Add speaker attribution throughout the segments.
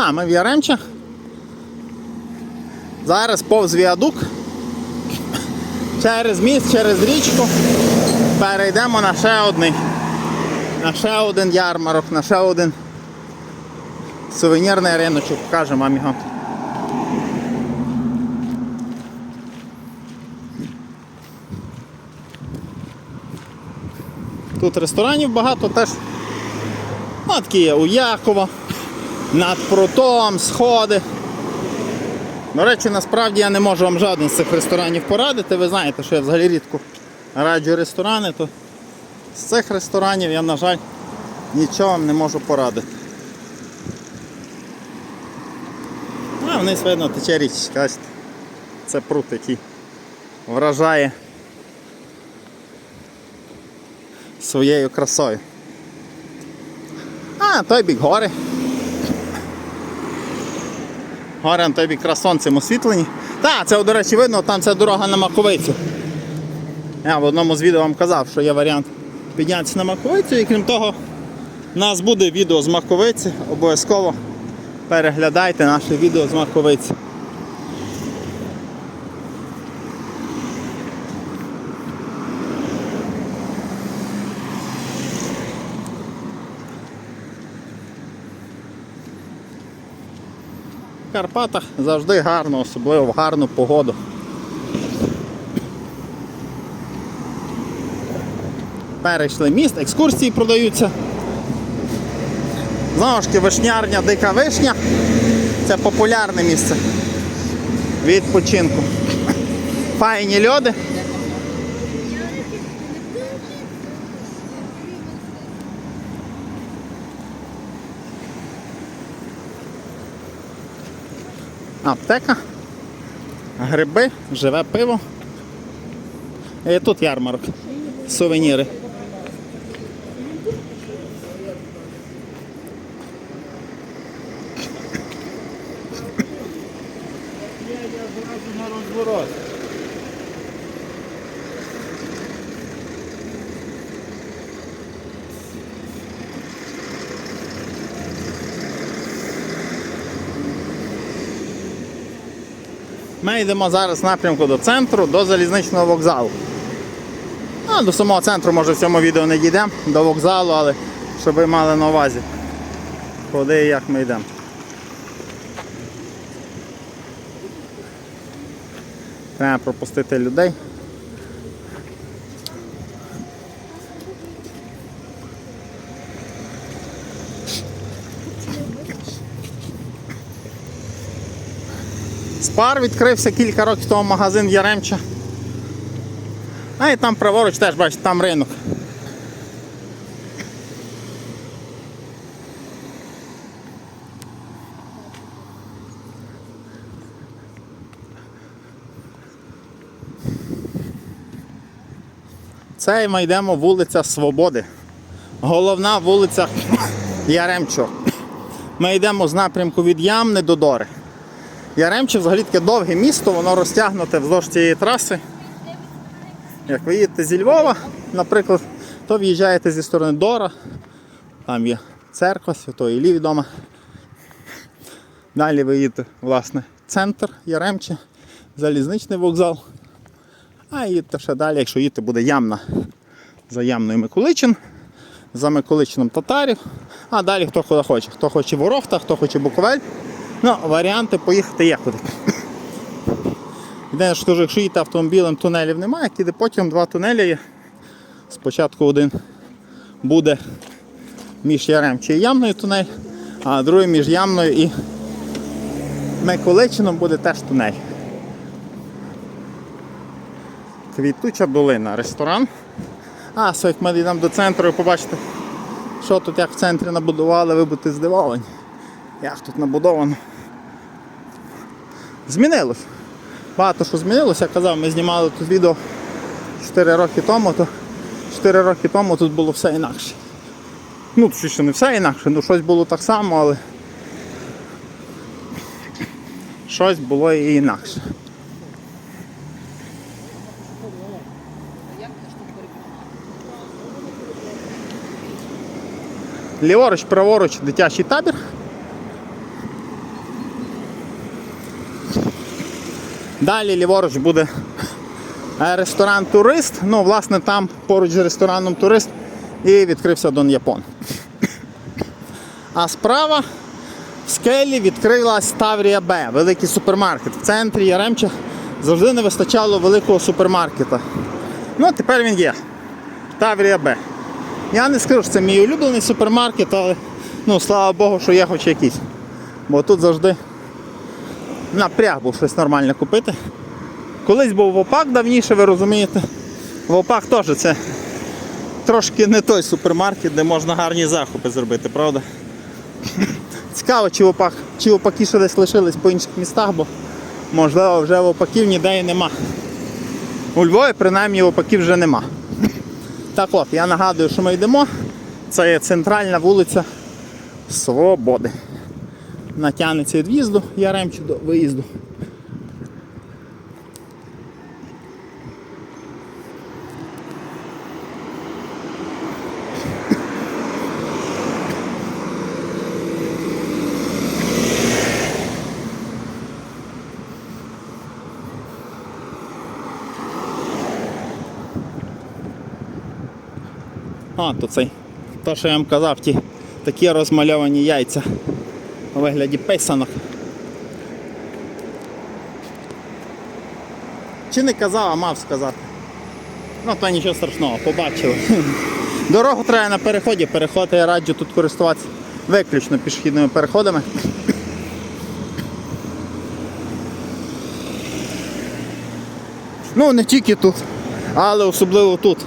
Speaker 1: А, ми в Яремче. Зараз повз віадук. Через міст, через річку. Перейдемо на ще одний. На ще один ярмарок, на ще один сувенірний риночок. Покажемо вам його. Тут ресторанів багато теж. Ну, такі є у Якова, над прутом, сходи. До речі, насправді я не можу вам жоден з цих ресторанів порадити. Ви знаєте, що я взагалі рідко раджу ресторани, то з цих ресторанів я, на жаль, нічого вам не можу порадити. А вниз видно тече річка. ось Це прут, який вражає своєю красою. А, той бік гори. Гори тобі красонцем освітлені. Та, це, до речі, видно, там це дорога на Маковицю. Я в одному з відео вам казав, що є варіант піднятися на Маковицю і крім того, у нас буде відео з Маковиці. Обов'язково переглядайте наше відео з Маковиці. В Карпатах завжди гарно, особливо в гарну погоду. Перейшли міст, екскурсії продаються. Знову ж таки, вишнярня, дика вишня. Це популярне місце відпочинку. Файні льоди. Аптека, гриби, живе пиво. І тут ярмарок. Сувеніри. Ми йдемо зараз в напрямку до центру, до залізничного вокзалу. А, до самого центру, може, в цьому відео не дійдемо, до вокзалу, але щоб ви мали на увазі, куди і як ми йдемо. Треба пропустити людей. Спар відкрився кілька років тому магазин Яремча. А і там праворуч теж бачите, там ринок. Це ми йдемо вулиця Свободи. Головна вулиця Яремчо. Ми йдемо з напрямку від Ямни до Дори. Яремче взагалі таке довге місто, воно розтягнуте вздовж цієї траси. Як ви їдете зі Львова, наприклад, то в'їжджаєте зі сторони Дора, там є церква Святої Іллі відома. Далі ви їдете, власне, центр Яремче, залізничний вокзал. А їдете ще далі, якщо їдете, буде Ямна. За Ямною Миколичин, за Миколичином Татарів. А далі хто куди хоче. Хто хоче Ворохта, хто хоче Буковель. Ну, варіанти поїхати є куди. Єдине, що якщо їдете автомобілем, тунелів немає, як потім два тунелі є. Спочатку один буде між Яремче і Ямною тунель, а другий між Ямною і Миколичином буде теж тунель. Квітуча долина, ресторан. А, як ми йдемо до центру і побачите, що тут як в центрі набудували, ви будете здивовані. Як тут набудовано. Змінилось. Багато що змінилося, я казав, ми знімали тут відео 4 роки тому, то 4 роки тому тут було все інакше. Ну, ще не все інакше, ну щось було так само, але щось було і інакше. Ліворуч, праворуч дитячий табір. Далі ліворуч буде е, ресторан Турист. Ну, власне, там поруч з рестораном Турист і відкрився Дон Япон. А справа в скелі відкрилась Таврія Б, великий супермаркет. В центрі Яремча завжди не вистачало великого супермаркета. Ну, тепер він є. Таврія Б. Я не скажу, що це мій улюблений супермаркет, але ну, слава Богу, що є хоч якийсь. Бо тут завжди напряг був щось нормальне купити. Колись був ВОПАК давніше, ви розумієте. ВОПАК теж це трошки не той супермаркет, де можна гарні закупи зробити, правда? Цікаво, чи ВОПАК, чи ВОПАКи ще десь лишились по інших містах, бо можливо вже ВОПАКів ніде і нема. У Львові принаймні ВОПАКів вже нема. Так от, я нагадую, що ми йдемо. Це є центральна вулиця Свободи. Натягнеться від в'їзду Яремчу до виїзду. А, то цей. То, що я вам казав, ті такі розмальовані яйця у вигляді писанок. Чи не казав, а мав сказати. Ну, то нічого страшного, побачили. Дорогу треба на переході, переходи я раджу тут користуватися виключно пішохідними переходами. Ну, не тільки тут, але особливо тут.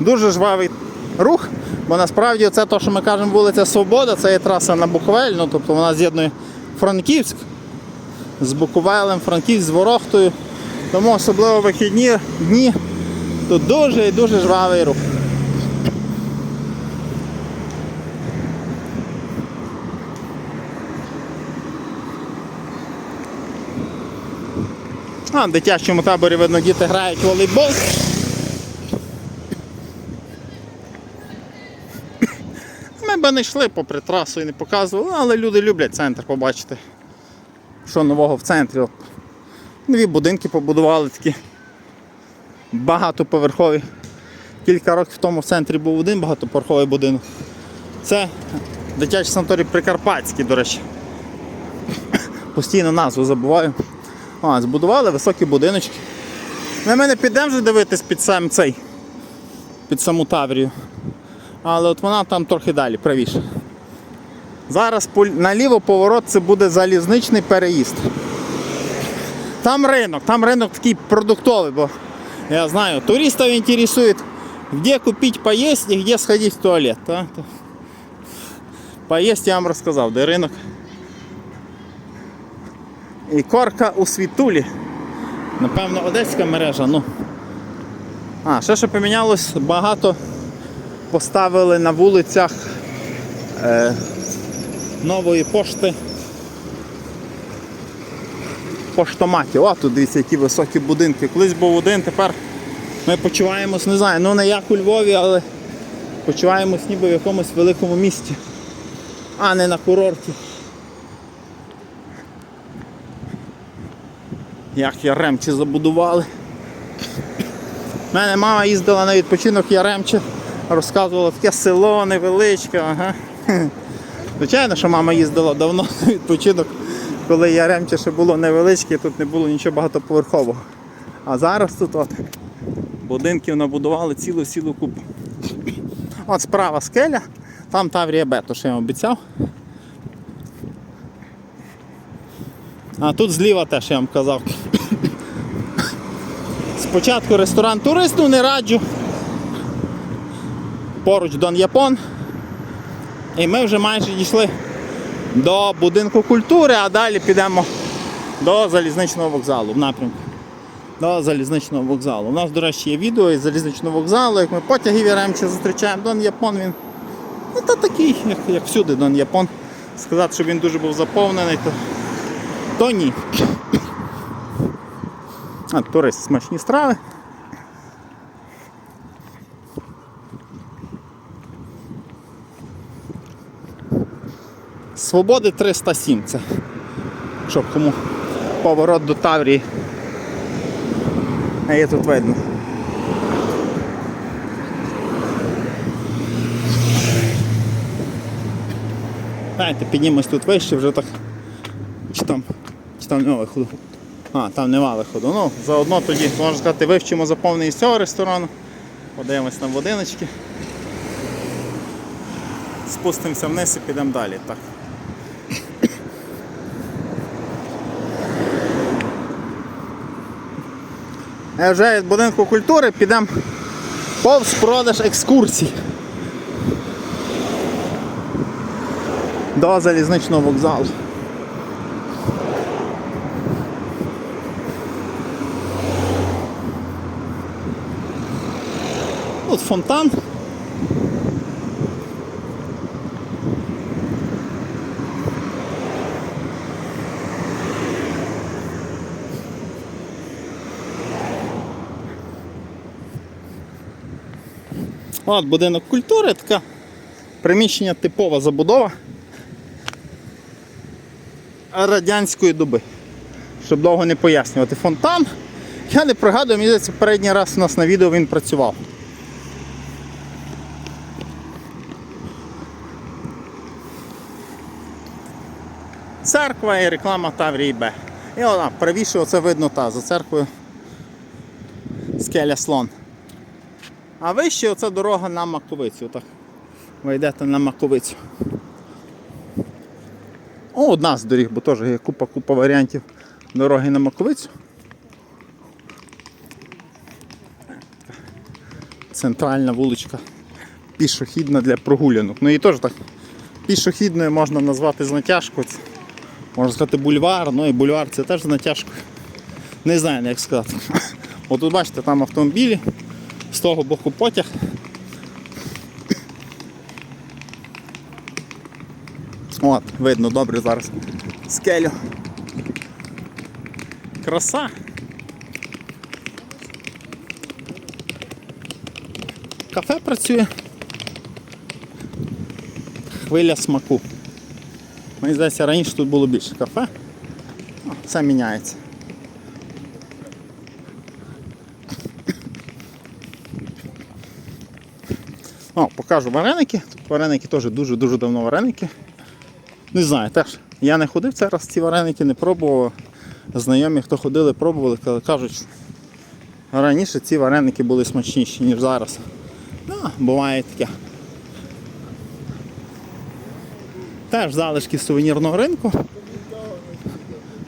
Speaker 1: Дуже жвавий рух, бо насправді це те, що ми кажемо вулиця Свобода, це є траса на Буковель, ну тобто вона з'єднує Франківськ з Буковелем, Франківськ з Ворохтою. Тому особливо вихідні дні тут дуже і дуже жвавий рух. А, в дитячому таборі видно, діти грають в волейбол. Ми не йшли попри трасу і не показували, але люди люблять центр побачити. Що нового в центрі. От. Нові будинки побудували такі багатоповерхові. Кілька років тому в центрі був один багатоповерховий будинок. Це дитячий санаторій Прикарпатський, до речі. Постійно назву забуваю. А, збудували високі будиночки. Ми ми не підемо вже дивитись під сам цей, під саму Таврію. Але от вона там трохи далі, правіше. Зараз наліво поворот це буде залізничний переїзд. Там ринок, там ринок такий продуктовий, бо я знаю, туристів інтересує, де купити поїсти і де сходити в туалет. Та? То- Поїсти я вам розказав, де ринок. І корка у світулі. Напевно, одеська мережа. ну. А, ще що помінялось, багато поставили на вулицях е, нової пошти. Поштоматів. О, тут дивіться, які високі будинки. Колись був один, тепер ми почуваємось, не знаю, ну не як у Львові, але почуваємось ніби в якомусь великому місті, а не на курорті. Як Яремчі забудували. У мене мама їздила на відпочинок Яремче, розказувала таке село невеличке. Ага. Звичайно, що мама їздила давно на відпочинок, коли Яремче ще було невеличке, тут не було нічого багатоповерхового. А зараз тут от будинків набудували цілу цілу купу. От справа скеля, там Таврія Б, то що я вам обіцяв. А тут зліва теж я вам казав. Спочатку ресторан турист, ну не раджу. Поруч Дон Япон. І ми вже майже дійшли до будинку культури, а далі підемо до залізничного вокзалу в напрямку. До залізничного вокзалу. У нас, до речі, є відео із залізничного вокзалу, як ми потягів Яремче зустрічаємо. Дон Япон він ну, та такий, як, як всюди Дон Япон. Сказати, що він дуже був заповнений, то, то ні. А, турист смачні страви. Свободи 307 це. Щоб кому поворот до Таврії А є тут видно. Знаєте, піднімось тут вище, вже так. Чи там, чи там нема виходу. А, там нема виходу. Ну, заодно тоді, можна сказати, вивчимо заповненість цього ресторану. Подивимось на будиночки. Спустимося вниз і підемо далі. Так. Вже від будинку культури підемо повз продаж екскурсій. До залізничного вокзалу. Тут фонтан. От будинок культури, така приміщення типова забудова радянської доби. Щоб довго не пояснювати. Фонтан. Я не пригадую, мені здається, передній раз у нас на відео він працював. Церква і реклама Таврії Б. І вона правіше оце видно та за церквою скеля слон. А вище оце дорога на Маковицю. Так. Ви йдете на Маковицю. О, одна з доріг, бо теж є купа-купа варіантів дороги на Маковицю. Центральна вуличка пішохідна для прогулянок. Ну і теж так пішохідною можна назвати з натяжкою. Можна сказати бульвар, ну і бульвар це теж з натяжкою. Не знаю, як сказати. От тут бачите, там автомобілі, з того боку потяг. От, видно добре зараз скелю. Краса. Кафе працює. Хвиля смаку. Мені здається, раніше тут було більше кафе. О, Це міняється. О, покажу вареники. Тут вареники теж дуже-дуже давно вареники. Не знаю, теж. Я не ходив цей раз ці вареники, не пробував. Знайомі, хто ходили, пробували, ка- кажуть, раніше ці вареники були смачніші, ніж зараз. Ну, буває таке. Теж залишки сувенірного ринку.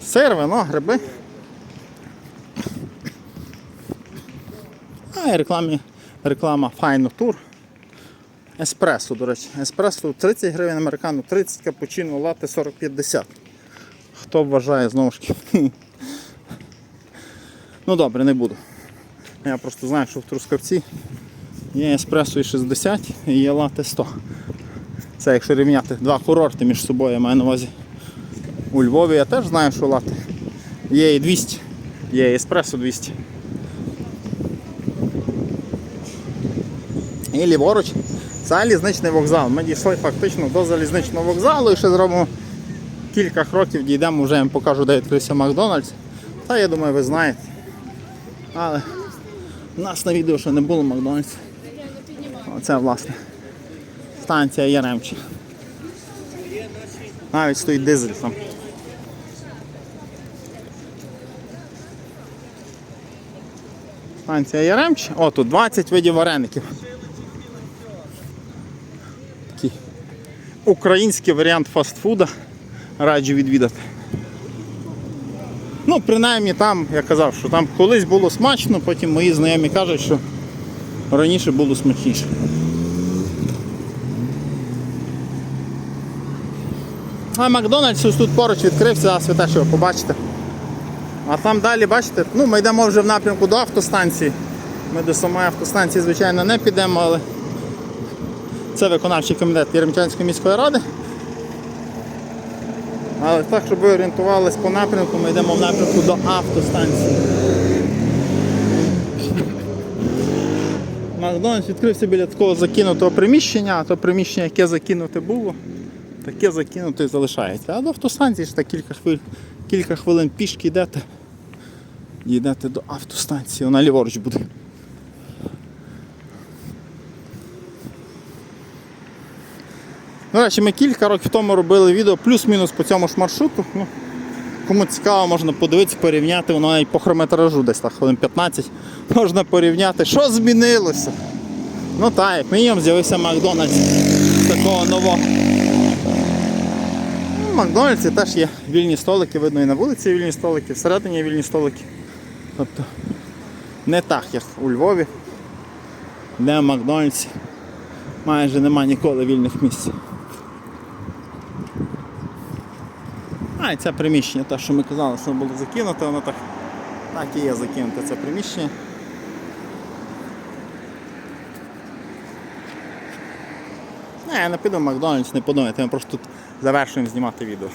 Speaker 1: Сир, вино, гриби. А і рекламі, реклама Файно Тур. Еспресо, до речі. Еспресо 30 гривень, американу 30, капучино, латте 40-50. Хто вважає знову ж таки. Ну добре, не буду. Я просто знаю, що в Трускавці є еспресо і 60 і є латте 100. Це якщо рівняти два курорти між собою, я маю на увазі. У Львові я теж знаю, що латте. Є і 200, є і еспресо 200. І ліворуч залізничний вокзал. Ми дійшли фактично до залізничного вокзалу і ще зробимо кілька кроків, дійдемо, вже я вам покажу, де відкрився Макдональдс. Та я думаю, ви знаєте. Але у нас на відео ще не було Макдональдс. Оце власне станція Яремче. Навіть стоїть дизель там. Станція Яремче. О, тут 20 видів вареників. Український варіант фастфуда. Раджу відвідати. Ну, принаймні там, я казав, що там колись було смачно, потім мої знайомі кажуть, що раніше було смачніше. А Макдональдс ось тут поруч відкрився, його побачите. А там далі, бачите, ну ми йдемо вже в напрямку до автостанції. Ми до самої автостанції, звичайно, не підемо, але це виконавчий комітет Єремчанської міської ради. Але так, щоб ви орієнтувались по напрямку, ми йдемо в напрямку до автостанції. Макдональдс відкрився біля такого закинутого приміщення, а то приміщення, яке закинуте було, таке закинуте і залишається. А до автостанції ж так кілька хвилин, кілька хвилин пішки йдете. Їдете до автостанції, вона ліворуч буде. До речі, ми кілька років тому робили відео плюс-мінус по цьому ж маршруту. Ну, кому цікаво, можна подивитися, порівняти, воно навіть по хронометражу десь так, хвилин 15. Можна порівняти, що змінилося. Ну так, як мінімум з'явився Макдональдс такого нового. Ну, в Макдональдсі теж є вільні столики, видно і на вулиці вільні столики, всередині вільні столики. Тобто не так, як у Львові, де в Макдональдсі майже нема ніколи вільних місць. А, і це приміщення, те, що ми казали, що було закинуте, воно так, так і є закинуте це приміщення. Не, я не піду в Макдональдс, не подумайте, ми просто тут завершуємо знімати відео.